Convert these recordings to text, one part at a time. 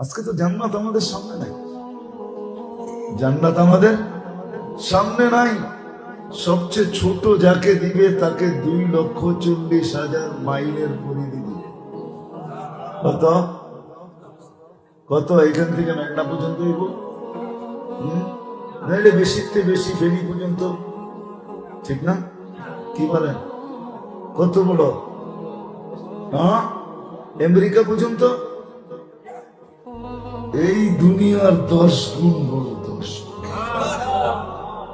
আজকে তো জান্নাত আমাদের সামনে নাই। জান্নাত আমাদের সামনে নাই। সবচেয়ে ছোট যাকে দিবে, তাকে দুই লক্ষ চল্লিশ হাজার মাইলের পরিধি দিবে। কত? কত? এখান থেকে মেঘনা পর্যন্ত দিব নাইলে বেশিতে বেশি ফেরি পর্যন্ত। ঠিক না? কি বলেন? কত বড় হ্যাঁ আমেরিকা পর্যন্ত? এই দুনিয়ার দশ গুণ বড় দশ।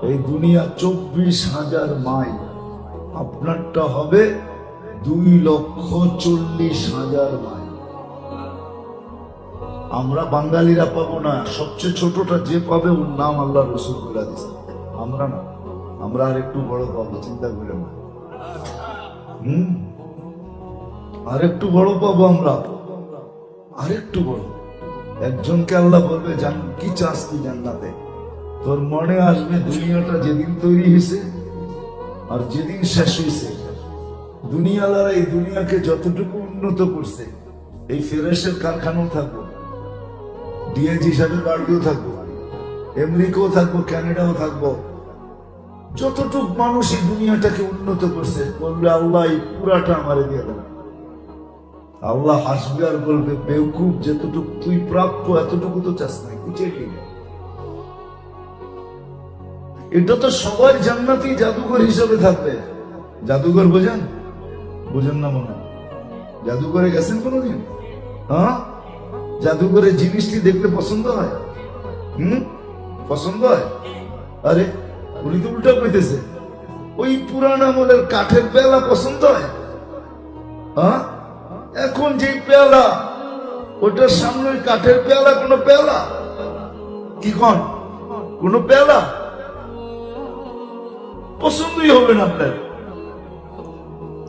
এই দুনিয়া চব্বিশ হাজার মাইল। আপনারটা হবে দুই লক্ষ চল্লিশ হাজার মাইল। আমরা বাঙালিরা পাবো না। সবচেয়ে ছোটটা যে পাবে, ওর নাম আল্লাহ রসুল বলে আমরা না, আমরা আর একটু বড় পাবো, চিন্তা করে না। হম? আর একটু বড় পাবো আমরা। আর একটু বড়। একজনকে আল্লাহ বলবে, জান, কি চাস তুই জান্নাতে? তোর মনে আসবে, দুনিয়াটা যেদিন তৈরি হয়েছে আর যেদিন শেষ হয়েছে। দুনিয়ালারা এই দুনিয়াকে যতটুকু উন্নত করছে, এই ফেরেসের কারখানাও থাকব ডিএজ হিসাবে বাড়িও থাকব আমেরিকাও থাকব কানাডাও থাকব। যতটুক মানুষ এই দুনিয়াটাকে উন্নত করছে, বলবে, আল্লাহ, এই পুরাটা আমারে দিয়ে দেবে আল্লাহ হাসবে আর বলবে বেউকুব যতটুকু তুই প্রাপ্য, এতটুকু তো চাস তুই চেয়ে এটা তো সবাই জান্নাতি জাদুঘর হিসাবে থাকবে। জাদুঘর বোঝেন? বোঝেন না মনে জাদুঘরে গেছেন কোনোদিন? হ্যাঁ? জাদুঘরের জিনিসটি দেখতে পছন্দ হয়? হুম? পছন্দ হয়? আরে, উনি তো উল্টা কইতেছে। ওই পুরান আমলের কাঠের পেলা পছন্দ হয়? হ্যাঁ? এখন যে পেয়ালা, ওটার সামনে ওই কাঠের পেয়ালা, কোনো পেয়ালা? কি কন? কোনো পেয়ালা? পছন্দই হবে না আপনার।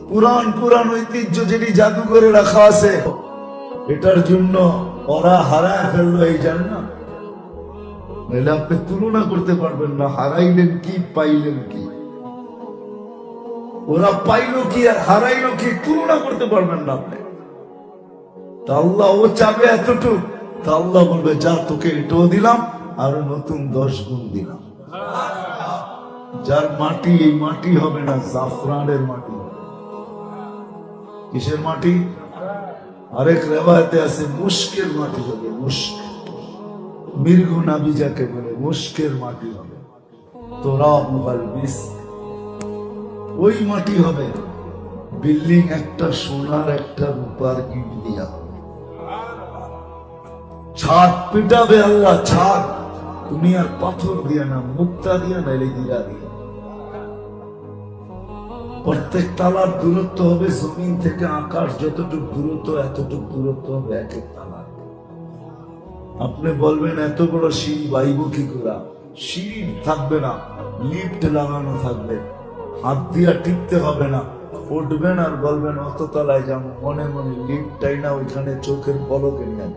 পুরান পুরান ঐতিহ্য যেটি জাদুঘরে রাখা আছে, এটার জন্য ওরা হারায় ফেলল এই জান্নাত। নাহলে আপনি তুলনা করতে পারবেন না, হারাইলেন কি, পাইলেন কি। ওরা পাইলো কি আর হারাইলো কি, তুলনা করতে পারবেন না আপনি। তা আল্লাহ ও চাবে এতটুক। তা আল্লাহ বলবে, যা তোকে এটাও দিলাম, আর নতুন দশ গুণ দিলাম। যার মাটি, এই মাটি হবে না, জাফরানের মাটি। কিসের মাটি? আরেক রেবায়তে আছে মুস্কের মাটি হবে মুস্ক মৃগ নাবি যাকে বলে মুস্কের মাটি হবে। তোরা মুহাল বিস ওই মাটি হবে বিল্ডিং, একটা সোনার, একটা রূপার ইট দিয়া। ছাদ পিটাবে আল্লাহ, ছাদ। তুমি আর পাথর দিয়া না, মুক্তা দিয়া নাইলে দিয়া দিয়া। প্রত্যেক তালার দূরত্ব হবে জমিন থেকে আকাশ, যতটুকু দূরত্ব, এতটুকু দূরত্ব হবে এক এক তালার আপনি বলবেন, এত বড় সিঁড়ি, বাইব কি করা? সিঁড়ি থাকবে না, লিফট লাগানো থাকবে। হাত দিয়া টিপতে হবে না, উঠবেন আর বলবেন, অত তলায় যাব। মনে মনে লিফটটাই না, ওইখানে চোখের পলকে নেন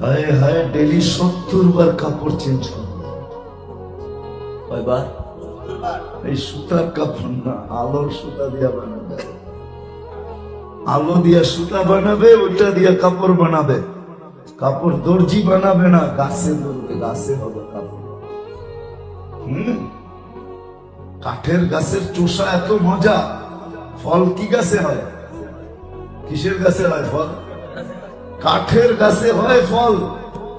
হায় হায় ডেলি সত্তর বার কাপড় চেঞ্জ করবে এই সুতার কাপড় না, আলোর সুতা দিয়া বানাবে। আলো দিয়া সুতা বানাবে, ওইটা দিয়া কাপড় বানাবে। কাপড় দর্জি বানাবে না, গাছে ধরবে, গাছে হবে কাপড়। হুম? কাঠের গাছের চোষা এত মজা, ফল কি গাছে হয়? কিসের গাছে হয় ফল? কাঠের গাছে হয় ফল।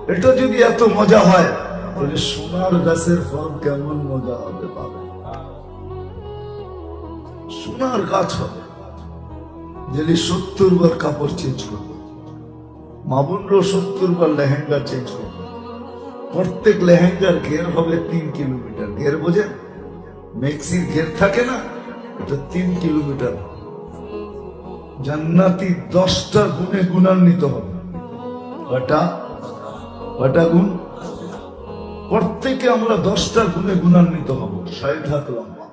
এটা যদি এত মজা হয়, তাহলে সোনার গাছের ফল কেমন মজা হবে পাবে? সোনার গাছ হবে। যদি সত্তর বার কাপড় চেঞ্জ করবে, মামুনরাও সত্তর বার লেহেঙ্গা চেঞ্জ করবে। প্রত্যেক লেহেঙ্গার ঘের হবে তিন কিলোমিটার। ঘের বোঝেন? মেক্সির ঘের থাকে না? এটা তিন কিলোমিটার। জান্নাতি দশটা গুণে গুণান্বিত হবে। কটা কটা গুণ? প্রত্যেকে আমরা দশটা গুণে গুণান্বিত হব। ষাট হাত লম্বা।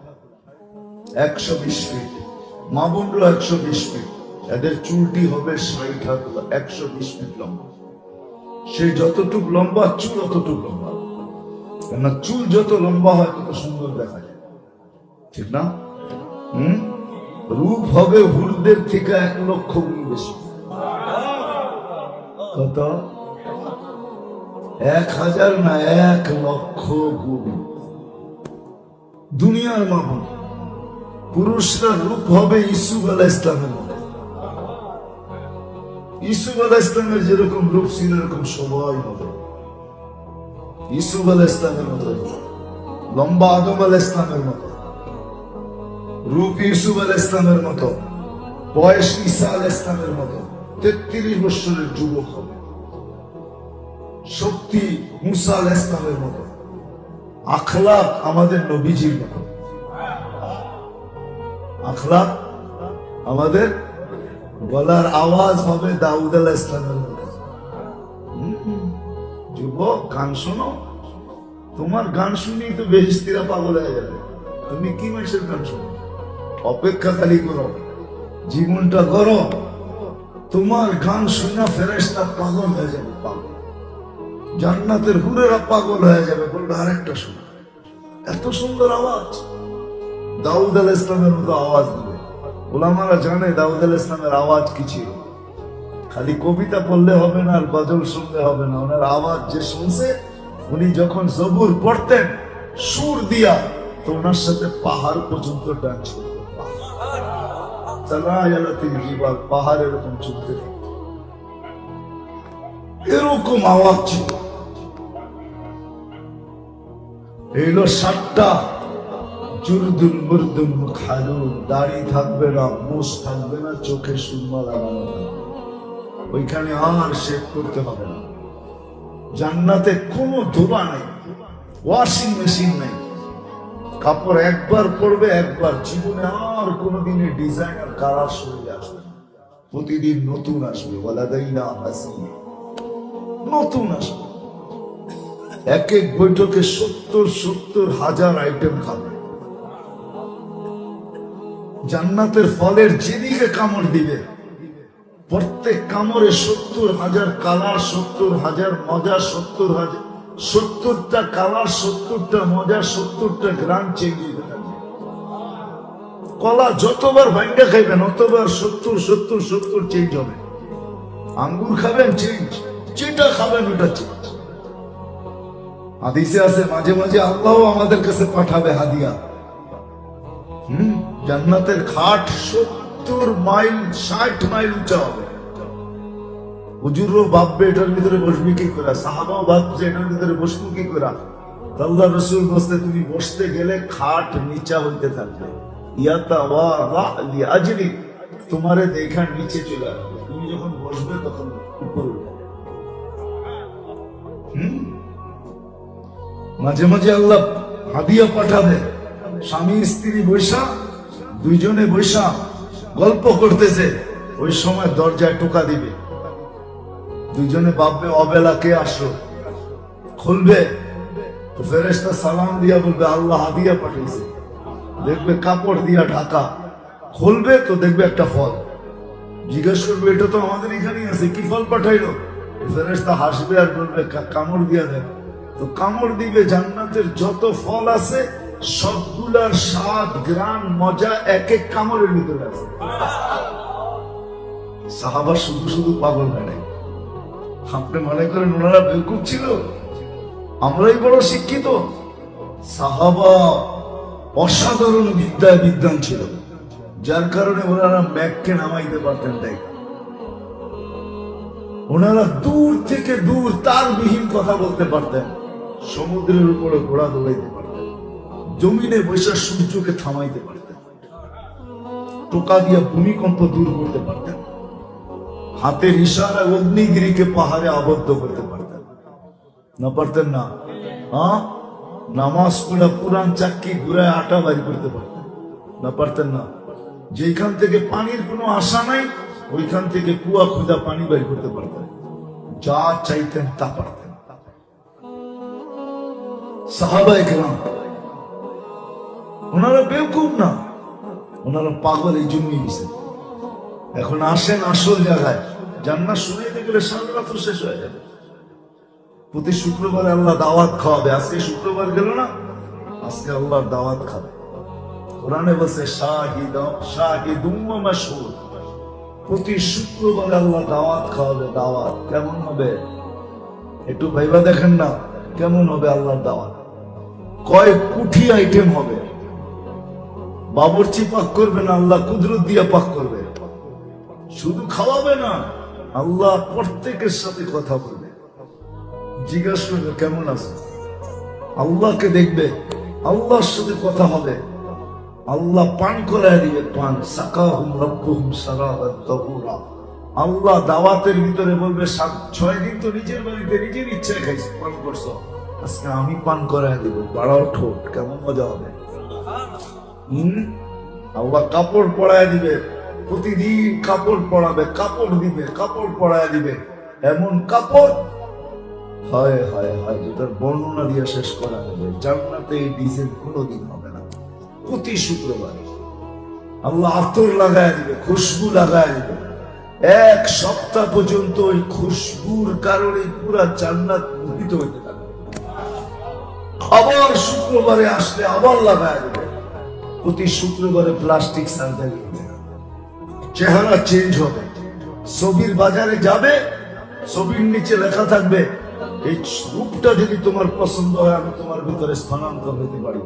একশো বিশ ফিট মা বোনরা একশো বিশ ফিট এদের চুলটি হবে ষাট হাত একশো বিশ ফিট লম্বা। সে যতটুক লম্বা, চুল অতটুক লম্বা। কেননা চুল যত লম্বা হয়, তত সুন্দর দেখা যায়। ঠিক না? হুম? রূপ হবে হুলদের থেকে এক লক্ষ গুণ বেশি। কত? এক হাজার না এক লক্ষ গুণ। দুনিয়ার মামুন পুরুষরা রূপ হবে ইসুফ আলাহ ইসলামের মতো। ইসুফ আলাহ ইসলামের যেরকম রূপ ছিল, এরকম সবাই হবে। ইসুফ আলাহ ইসলামের মতো, লম্বা আদম আলাহ ইসলামের মতো। রূপ ইসুফ আলাহ ইসলামের মতো, বয়স ঈসা আলাহ ইসলামের মতো, তেত্রিশ বছরের যুবক হবে। শক্তি মুসা আলাহ ইসলামের মতো, আখলাক আমাদের নবীজির মতো। আখলাক আমাদের গলার আওয়াজ হবে দাউদ আলাহ ইসলামের মতো। যুবক, গান শোনো। তোমার গান শুনেই তো বেহিস্তিরা পাগল হয়ে যাবে। তুমি কি মানুষের গান শোনো? অপেক্ষা খালি করো। জীবনটা করো। তোমার গান শুনে ফেরেস্তা পাগল হয়ে যাবে, পাগল। জান্নাতের হুরেরা পাগল হয়ে যাবে, বলবে, আরেকটা শোনো। এত সুন্দর আওয়াজ। দাউদ আল ইসলামের মতো আওয়াজ দিবে। ওলামারা জানে দাউদ আল ইসলামের আওয়াজ কি ছিল। খালি কবিতা পড়লে হবে না আর গজল শুনলে হবে না। ওনার আওয়াজ যে শুনছে, উনি যখন জবুর পড়তেন, সুর দিয়া, তো ওনার সাথে পাহাড় পর্যন্ত ডান্স করতো চালায়ালাতিল জিবাল পাহাড় এরকম চলতে এরকম আওয়াজ ছিল। এলো সাতটা। জুরদুল মুরদুল মুখালুন, দাড়ি থাকবে না মুস থাকবে না, চোখে সুরমা লাগানো। ওইখানে আর শেখ করতে হবে না। জান্নাতে কোনো ধোবা নাই, ওয়াশিং মেশিন নাই। কাপড় একবার পরবে, একবার জীবনে আর কোনোদিনে ডিজাইন আর কালার শরীরে আসবে প্রতিদিন নতুন আসবে, ওয়ালাদাইনা হাসি নতুন আসবে। এক এক বৈঠকে সত্তর সত্তর হাজার আইটেম খাবে। জান্নাতের ফলের যেদিকে কামড় দিবে। প্রত্যেক কামড়ে সত্তর হাজার, কালার সত্তর হাজার, মজা সত্তর হাজার। সত্তরটা কালার, সত্তরটা মজা, সত্তরটা গ্রাম চেঞ্জ হতে থাকবে কলা যতবার ভাঙ্গা খাইবেন, অতবার সত্তর সত্তর সত্তর চেঞ্জ হবে। আঙ্গুর খাবেন চেঞ্জ যেটা খাবেন, ওটা চেঞ্জ হাদিসে আছে, মাঝে মাঝে আল্লাহ আমাদের কাছে পাঠাবে হাদিয়া। হুম? জান্নাতের খাট সত্তর মাইল, ষাট মাইল উঁচা হবে। হুজুরও ভাববে, এটার ভিতরে বসবি কি সাহাবাও এটার ভিতরে বসবো কি রসুল বসতে তুমি বসতে গেলে খাট নিচা হইতে থাকবে। তোমারে দেখা নিচে চলে আসবে। তুমি যখন বসবে তখন উপরে মাঝে মাঝে আল্লাহ হাদিয়া পাঠাবে, স্বামী, স্ত্রী বৈশা, দুইজনে বৈশা গল্প করতেছে, ওই সময় দরজায় টোকা দিবে। দুইজনে ভাববে, অবেলা কে আসলো? খুলবে ফেরেস্তা সালাম দিয়া বলবে, আল্লাহ হাদিয়া পাঠিয়েছে। দেখবে কাপড় দিয়া ঢাকা। খুলবে তো দেখবে একটা ফল। জিজ্ঞেস করবে, এটা তো আমাদের এখানেই আছে, কি ফল পাঠাইলো? ফেরেস্তা হাসবে আর বলবে কামড় দিয়া দেখ তো কামড় দিবে, জান্নাতের যত ফল আছে, সবগুলার স্বাদ গ্রান মজা এক এক কামড়ের ভিতরে আছে। সাহাবা শুধু শুধু পাগল হয় আপনি মনে করেন ওনারা বেকুব ছিল? আমরাই বড় শিক্ষিত। সাহাবা অসাধারণ বিদ্যায় বিদ্যান ছিল। যার কারণে ওনারা ম্যাককে নামাইতে পারতেন তাই ওনারা দূর থেকে দূর তার বিহীন কথা বলতে পারতেন। সমুদ্রের উপরে ঘোড়া দৌড়াইতে পারতেন। জমিনে বৈশা সূর্যকে থামাইতে পারতেন। টোকা দিয়া ভূমিকম্প দূর করতে পারতেন। হাতের ইশারা অগ্নিগিরিকে পাহাড়ে আবদ্ধ করতে পারতেন না। পারতেন না? হ্যাঁ নামাজ পড়া পুরান চাক্কি ঘুরায় আটা বাড়ি করতে পারতেন। না পারতেন না? যেখান থেকে পানির কোনো আশা নাই, ওইখান থেকে কুয়া খুদা পানি বের করতে পারতেন। যা চাইতেন তা পারতেন। সাহাবা একরাম, ওনারা বেউকুব না। ওনারা পাগল এই জন্যই গেছে এখন আসেন আসল জায়গায়। জান্নাত শুনাইতে গেলে সারা রাত্র শেষ হয়ে যাবে। প্রতি শুক্রবারে আল্লাহ দাওয়াত খাওয়াবে। আজকে শুক্রবার গেল না? আজকে আল্লাহর দাওয়াত খাবে। কোরআনে বলছে প্রতি শুক্রবারে আল্লাহ দাওয়াত খাওয়াবে, দাওয়াত। কেমন হবে? একটু ভাইবা দেখেন না, কেমন হবে আল্লাহর দাওয়াত? কয় কুঠি আইটেম হবে? বাবরচি পাক করবে না, আল্লাহ কুদরত দিয়া পাক করবে? শুধু খাওয়াবে না, আল্লাহ প্রত্যেকের সাথে কথা বলবে। জিজ্ঞাসা করবে, কেমন আছে? আল্লাহকে দেখবে, আল্লাহর সাথে কথা হবে। আল্লাহ পান করায় দিবে, পান সাকাহুম রব্বুহুম সারাবান তাহুরা আল্লাহ দাওয়াতের ভিতরে বলবে, সাত, ছয় দিন তো নিজের বাড়িতে নিজের ইচ্ছায় খাইছি, পান করছ। আজকে আমি পান করায় দিব, বাড়াও ঠোঁট, কেমন মজা হবে? আল্লাহ কাপড় পরায় দিবে প্রতিদিন কাপড় পরাবে, কাপড় দিবে, কাপড় পরায় দিবে। এমন কাপড়? হয় হয় হয়, যেটার বর্ণনা দিয়ে শেষ করা হবে। জান্নাতে এই ডিজেল কোনোদিন হবে না। প্রতি শুক্রবার। আল্লাহ আতর লাগায় দিবে, খুশবু লাগায় দিবে। এক সপ্তাহ পর্যন্ত ওই খুশবুর কারণে পুরা জান্নাত মোহিত হইতে থাকবে। আবার শুক্রবারে আসলে আবার লাগায় দিবে। প্রতি শুক্রবারে প্লাস্টিক সার্জারি। চেহারা চেঞ্জ হবে। ছবির বাজারে যাবে, ছবির নিচে লেখা থাকবে, এই রূপটা যদি তোমার পছন্দ হয়, আমি তোমার ভিতরে স্থানান্তর হতে পারি।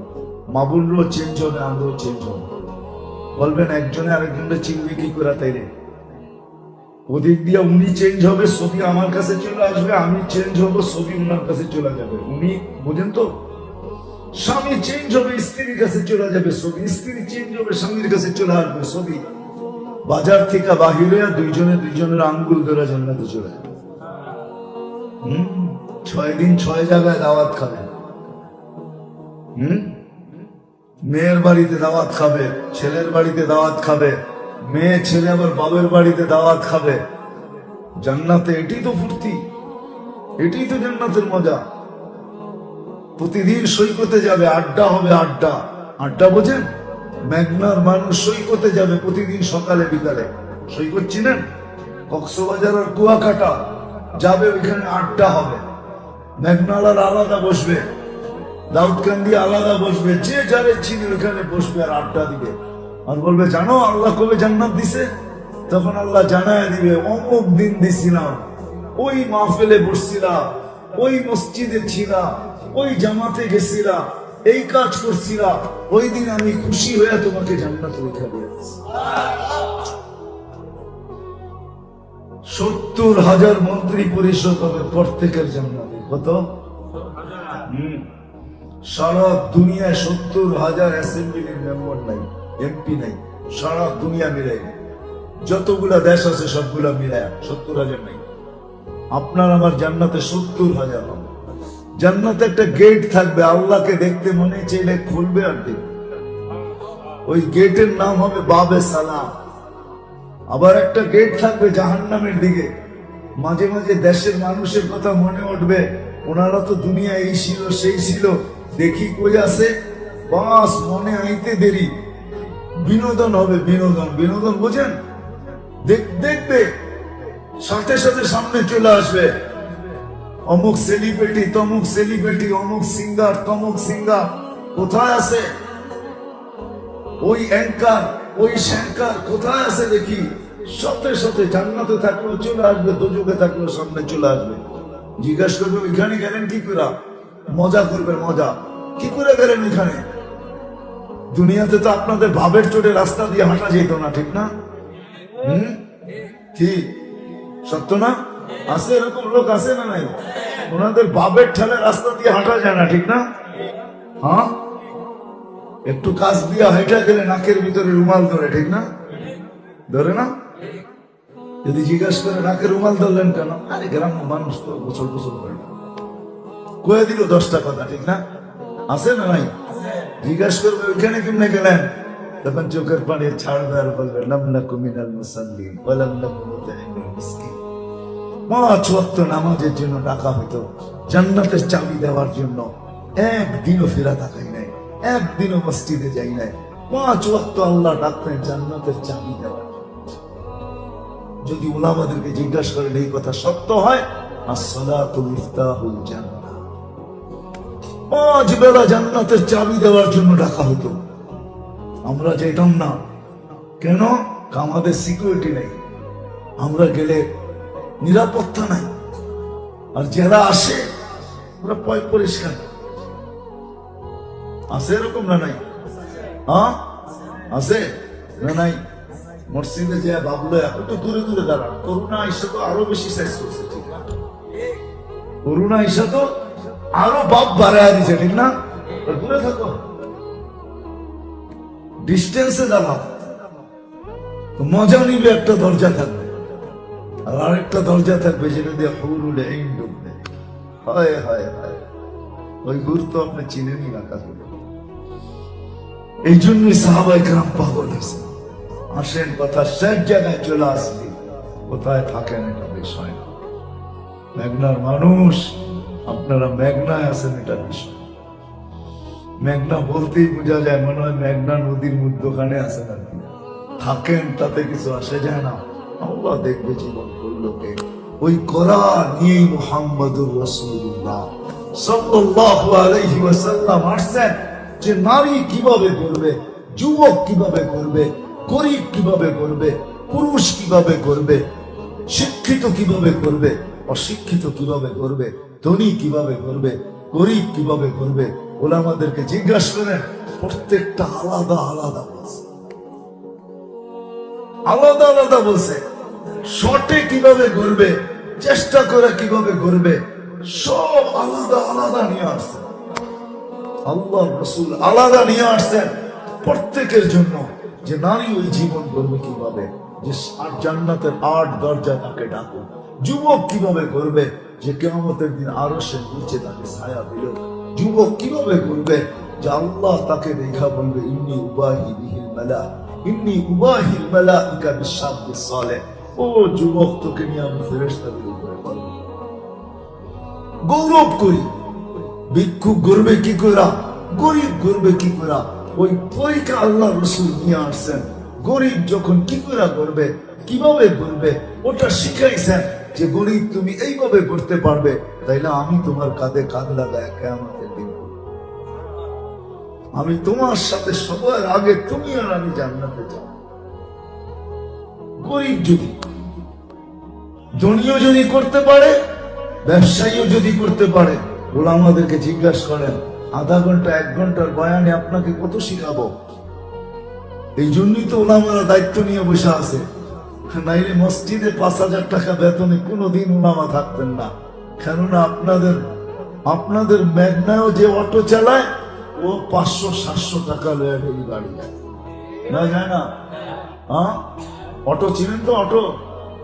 মাবুলও চেঞ্জ হবে আমরাও চেঞ্জ হবে। বলবেন, একজনে আরেকজনে চিনবে কি করে তাই রে? ওদিক দিয়ে উনি চেঞ্জ হবে, ছবি আমার কাছে চলে আসবে, আমি চেঞ্জ হব, ছবি উনার কাছে চলে যাবে। উনি, বোঝেন তো? স্বামী চেঞ্জ হবে, স্ত্রীর কাছে চলে যাবে, ছবি। স্ত্রী চেঞ্জ হবে, স্বামীর কাছে চলে আসবে, ছবি। বাজার থেকে বাহিরে দুইজনে দুইজনের আঙ্গুল ধরে জান্নাতে চলে যাবে ছয় দিন ছয় জায়গায় দাওয়াত খাবে। মেয়ের বাড়িতে দাওয়াত খাবে, ছেলের বাড়িতে দাওয়াত খাবে, মেয়ে, ছেলে আবার বাবের বাড়িতে দাওয়াত খাবে। জান্নাতে এটি তো ফুর্তি, এটি তো জান্নাতের মজা। প্রতিদিন সৈকতে যাবে, আড্ডা হবে আড্ডা। আড্ডা বোঝেন? মেঘনার মানুষ সৈকতে যাবে প্রতিদিন সকালে, বিকালে। সৈকত চিনেন? কক্সবাজার আর কুয়াকাটা যাবে ওইখানে আড্ডা হবে। মেঘনালার আলাদা বসবে। দাউদকান্দি আলাদা বসবে। যে যারে চিনি ওইখানে বসবে আর আড্ডা দিবে। আর বলবে, জানো, আল্লাহ কবে জান্নাত দিছে? তখন আল্লাহ জানায় দিবে, অমুক দিন দিছিলাম। ওই মাহফিলে বসছিলাম, ওই মসজিদে ছিলাম, ওই জামাতে গেছিলাম এই কাজ করছিলাম ওই দিন আমি খুশি হয়ে তোমাকে জান্নাত লেখা দিয়েছি সত্তর হাজার মন্ত্রী পরিষদ হবে প্রত্যেকের জান্নাতে। কত? সারা দুনিয়ায় সত্তর হাজার অ্যাসেম্বলির মেম্বার নাই এমপি নাই। সারা দুনিয়া মিলাই যতগুলা দেশ আছে সবগুলা মিলায়। সত্তর হাজার নাই। আপনার আমার জান্নাতে সত্তর হাজার হবে। জান্নাতে একটা গেট থাকবে, আল্লাহকে দেখতে মনে চাইলে খুলবে আর ওই গেটের নাম হবে বাবে সালাম। আবার একটা গেট থাকবে জাহান্নামের দিকে। মাঝে মাঝে দেশের মানুষের কথা মনে উঠবে, ওনারা তো দুনিয়া এই ছিল, সেই ছিল, দেখি কই আছে? বাস, মনে আইতে দেরি। বিনোদন হবে বিনোদন বিনোদন বোঝেন? দেখ- দেখবে, সাথে সাথে সামনে চলে আসবে। অমুক সেলিব্রিটি তমুক সেলিব্রিটি অমুক সিঙ্গার তমুক সিঙ্গার কোথায় আছে? ওই অ্যাঙ্কার ওই শ্যাঙ্কার কোথায় আছে দেখি? সাথে সাথে জান্নাতে থাকলেও চলে আসবে দোজকে থাকলেও সামনে চলে আসবে। জিজ্ঞাসা করবে, ওইখানে গেলেন কি করে? মজা করবে, মজা। কি করে গেলেন এখানে দুনিয়াতে তো আপনাদের ভাবের চোটে রাস্তা দিয়ে হাঁটা যেত না, ঠিক না? হুম? কি? সত্য না? আছে এরকম লোক আছে না নাই? ওনাদের বাবের ঠেলে রাস্তা দিয়ে হাঁটা যায় না, ঠিক না? হ্যাঁ? একটু কাজ দিয়া হেঁটে গেলে নাকের ভিতরে রুমাল ধরে, ঠিক না? ধরে না? যদি জিজ্ঞাসা করে নাকের রুমাল ধরলেন কেন? আরে গ্রাম মানুষ তো গোসল গোসল করে না। কয়ে দিল দশটা কথা, ঠিক না? আছে না নাই? জিজ্ঞাসা করবে, ওইখানে কেমনে গেলেন? তখন চোখের পানি ছাড়বে আর বলবে লামনা কুমিনাল মুসাল্লি ওয়ালামনা কুমুতাইমিল মিসকিন। পাঁচ ওয়াক্ত নামাজের জন্য ডাকা হতো জান্নাতের চাবি দেওয়ার জন্য। একদিনও ফেরা তাকাই নাই, একদিনও মসজিদে যাই নাই। পাঁচ ওয়াক্ত আল্লাহ ডাকতেন, জান্নাতের চাবি দেওয়ার যদি ওলামাদেরকে জিজ্ঞাসা করেন, এই কথা সত্য হয়? পাঁচ বেলা জান্নাতের চাবি দেওয়ার জন্য ডাকা হতো। আমরা যেতাম না। কেন? আমাদের সিকিউরিটি নেই। আমরা গেলে নিরাপত্তা নাই। আর যারা আসে, ওরা পয় পরিষ্কার। আছে এরকম না নাই? হ্যাঁ? আছে না নাই? মসজিদে যে ভাবলো একটু দূরে দূরে দাঁড়ান। করোনা এসে তো আরও বেশি সাইজ করছে, ঠিক না? করোনা এসে তো আরও বাপ বাড়ায় দিছে, ঠিক না? দূরে থাকো। ডিস্টেন্সে দাঁড়াও। মজা নিবে একটা দরজা থাকবে। আর আরেকটা দরজা থাকবে যেটা দিয়ে ঢুকবে। হয় হয় হয়। ওই হুর তো আপনি না এই জন্যই সাহাবাই গ্রাম পাগল হয়েছে। আসেন কথা জায়গায় চলে আসবে। কোথায় থাকেন এটা বিষয় না। মেঘনার মানুষ, আপনারা মেঘনায় আছেন এটা বিষয়। মেঘনা বলতেই বোঝা যায়, মনে হয় মেঘনা নদীর মধ্যখানে আছেন আর থাকেন, তাতে কিছু আসে যায় না। আল্লাহ দেখবে জীবন। করলোকে ওই রসুল্লাহ যে নারী কীভাবে করবে যুবক কীভাবে করবে গরিব কীভাবে করবে পুরুষ কীভাবে করবে শিক্ষিত কীভাবে করবে অশিক্ষিত কীভাবে করবে ধনী কীভাবে করবে গরিব কীভাবে করবে জিজ্ঞাসা করেন, প্রত্যেকটা আলাদা আলাদা বলছে। আলাদা আলাদা বলছে। শর্টে কীভাবে করবে চেষ্টা করে কীভাবে করবে সব আলাদা আলাদা নিয়ে আসছে। আল্লাহ রসুল আলাদা নিয়ে আসছেন প্রত্যেকের জন্য যে নারী ওই জীবন করবে কীভাবে, যে আট জান্নাতের আট দরজা তাকে ডাকো। যুবক কীভাবে করবে যে কেমতের দিন আরও সে নিচে তাকে ছায়া দিল যুবক কীভাবে করবে যে আল্লাহ তাকে দেখা বলবে, ইন্নি উবাহি বিহিল মেলা ইন্নি উবাহিল মেলা ইকা বিশ্বাস সালে। ও যুবক, তোকে নিয়ে আমি ফেরেস্তাদের উপরে গৌরব করি ভিক্ষুক গর্বে কি করা গরিব গর্বে কি করা ওই পরীক্ষা আল্লাহ রসুল নিয়ে আসছেন। গরিব যখন কি করা করবে? কীভাবে করবে? ওটা শিখাইছেন যে গরিব তুমি এইভাবে করতে পারবে, তাইলে আমি তোমার কাঁধে কাঁধ লাগায় কেমন দিন আমি তোমার সাথে সবার আগে তুমি আর আমি জান্নাতে যাও গরিব যদি ধনীও যদি করতে পারে, ব্যবসায়ীও যদি করতে পারে ওরা আমাদেরকে জিজ্ঞাসা করেন, আধা ঘণ্টা, এক ঘণ্টার বয়ানে আপনাকে কত শিখাবো? এই জন্যই তো ওলামারা দায়িত্ব নিয়ে বসে আছে। নাইলে মসজিদে পাঁচ হাজার টাকা বেতনে কোনোদিন ওলামা থাকতেন না। কেননা আপনাদের আপনাদের মেঘনায়ও যে অটো চালায়, ও পাঁচশো, সাতশো টাকা লয়ে এই গাড়ি না যায় না? হ্যাঁ? অটো চিনেন তো অটো?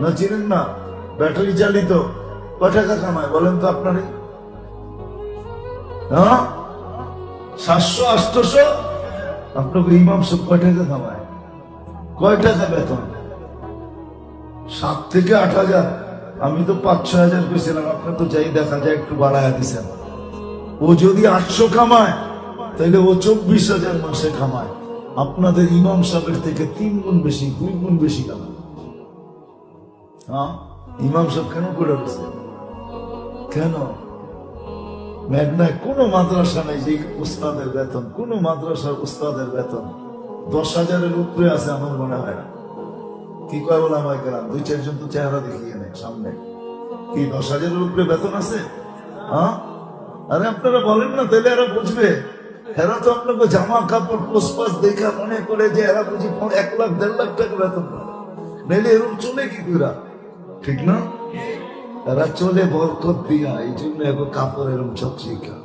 না চিনেন না? ব্যাটারি চালিত কয় টাকা কামায় বলেন তো আপনারই হ্যাঁ? সাতশো আটশো আপনাকে ইমাম সব টাকা কামায়? কয় টাকা বেতন? সাত থেকে আট হাজার। আমি তো পাঁচ ছ হাজার পেয়েছিলাম, আপনার তো যাই দেখা যায় একটু বাড়ায় দিছেন। ও যদি আটশো কামায় তাহলে ও চব্বিশ হাজার মাসে কামায়। আপনাদের ইমাম সাহেবের থেকে তিন গুণ বেশি, দুই গুণ বেশি কামায়। হ্যাঁ? ইমাম সাহেব কেন করে রয়েছে কেন? মেঘনায় কোনো মাদ্রাসা নেই যে উস্তাদের বেতন, কোনো মাদ্রাসার উস্তাদের বেতন। দশ হাজারের উপরে আছে আমার মনে হয় না। কি কয় বলে আমায় গেলাম? দুই, চারজন তো চেহারা দেখিয়ে নেই সামনে। কি, দশ হাজারের উপরে বেতন আছে? হ্যাঁ? আরে আপনারা বলেন না, তাহলে এরা বুঝবে। এরা তো আপনাকে জামা কাপড় পোসপাস দেখা মনে করে যে এরা বুঝি এক লাখ, দেড় লাখ টাকা বেতন পায়। নাইলে এরকম চলে কি করে ঠিক না? এরা চলে বরকত দিয়া, এই জন্য এখন কাপড় এরকম চকচিকা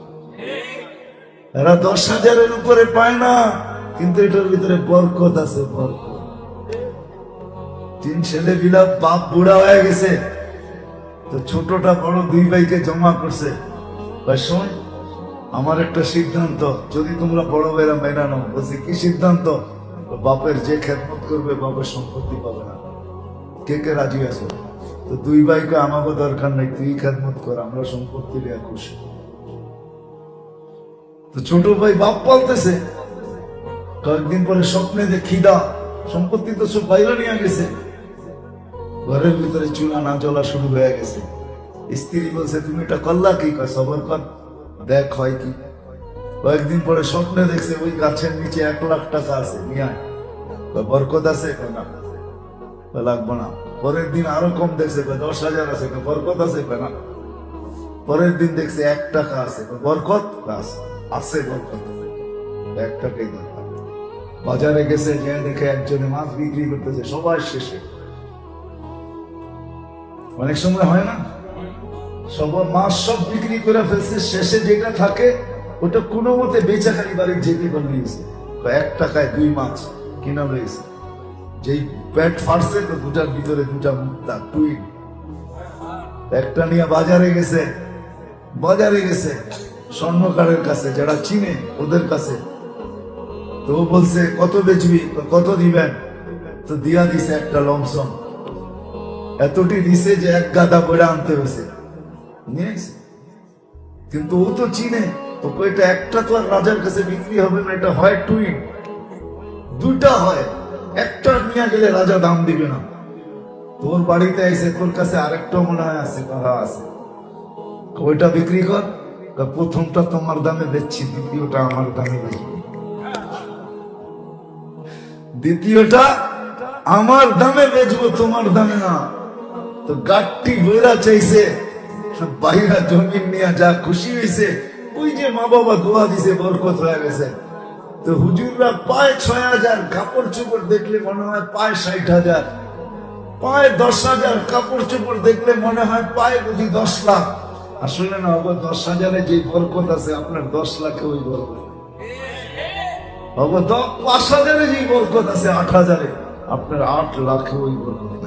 এরা দশ হাজারের উপরে পায় না, কিন্তু এটার ভিতরে বরকত আছে, বরকত। তিন ছেলে বিলা বাপ বুড়া হয়ে গেছে। তো ছোটটা বড় দুই ভাইকে জমা করছে। শোন, আমার একটা সিদ্ধান্ত। যদি তোমরা বড় ভাইরা মেনা নাও, বলছি, কি সিদ্ধান্ত? বাপের যে খেদমত করবে, বাপের সম্পত্তি পাবে না। কে কে রাজি আছো? তো দুই ভাইকে আমাকে দরকার নাই, তুই খেদমত কর, আমরা সম্পত্তি লিয়া খুশি। তো ছোট ভাই বাপ পালতেছে। কয়েকদিন পরে স্বপ্নে যে খিদা, সম্পত্তি তো সব বাইরে নিয়ে গেছে। ঘরের ভিতরে চুলা না জ্বলা শুরু হয়ে গেছে। স্ত্রী বলছে, তুমি এটা করলা কি? কয়, সবর কর, দেখ হয় কি। কয়েকদিন পরে স্বপ্নে দেখছে, ওই গাছের নিচে এক লাখ টাকা আছে, নিয়ে বরকত আছে? না। লাগবে না। পরের দিন আরও কম দেখছে দশ হাজার আছে বরকত আছে না। পরের দিন দেখছে এক টাকা আছে বরকত? আছে বরকত। এক টাকাই দরকার। বাজারে গেছে যে দেখে একজনে মাছ বিক্রি করতেছে, সবার শেষে। অনেক সময় হয় না? সব মাছ সব বিক্রি করে ফেলছে, শেষে যেটা থাকে, ওটা কোনো মতে বেচা খালি বাড়ি যেতে পারলিয়েছে এক টাকায় দুই মাছ কিনা রয়েছে যেই পেট ফাটছে, তো দুটার ভিতরে দুটা মুক্তা টুইট একটা নিয়ে বাজারে গেছে বাজারে গেছে, স্বর্ণকারের কাছে, যারা চিনে ওদের কাছে। তো বলছে, কত বেচবি? কত দিবেন? তো দিয়া দিছে একটা লমসম এতটি দিছে যে এক গাদা বইরা আনতে হয়েছে। নিয়ে কিন্তু ও তো চিনে। তো এটা একটা তো আর রাজার কাছে বিক্রি হবে না, এটা হয় টুইন দুটা হয়। একটা নিয়ে গেলে রাজা দাম দিবে না। তোর বাড়িতে এসে তোর কাছে আরেকটা মনে হয় আছে কথা আছে। ওইটা বিক্রি কর প্রথমটা তোমার দামে বেচছি, দ্বিতীয়টা আমার দামে বেচবো। দ্বিতীয়টা আমার দামে বেচবো, তোমার দামে না। তো গাঠটি বইরা চাইছে, বাইরা জমিন নিয়ে যা খুশি হয়েছে ওই যে মা বাবা দোয়া দিছে, বরকত হয়ে গেছে। তো হুজুররা পায় ছয় হাজার, কাপড় চোপড় দেখলে মনে হয় পায় ষাট হাজার। পায় দশ হাজার, কাপড় চোপড় দেখলে মনে হয় পায় বুঝি দশ লাখ। আসলে না আবার দশ হাজারে যে বরকত আছে, আপনার দশ লাখে ওই বরকত। দশ পাঁচ হাজারে যে বরকত আছে, আট হাজারে, আপনার আট লাখে ওই বরকত।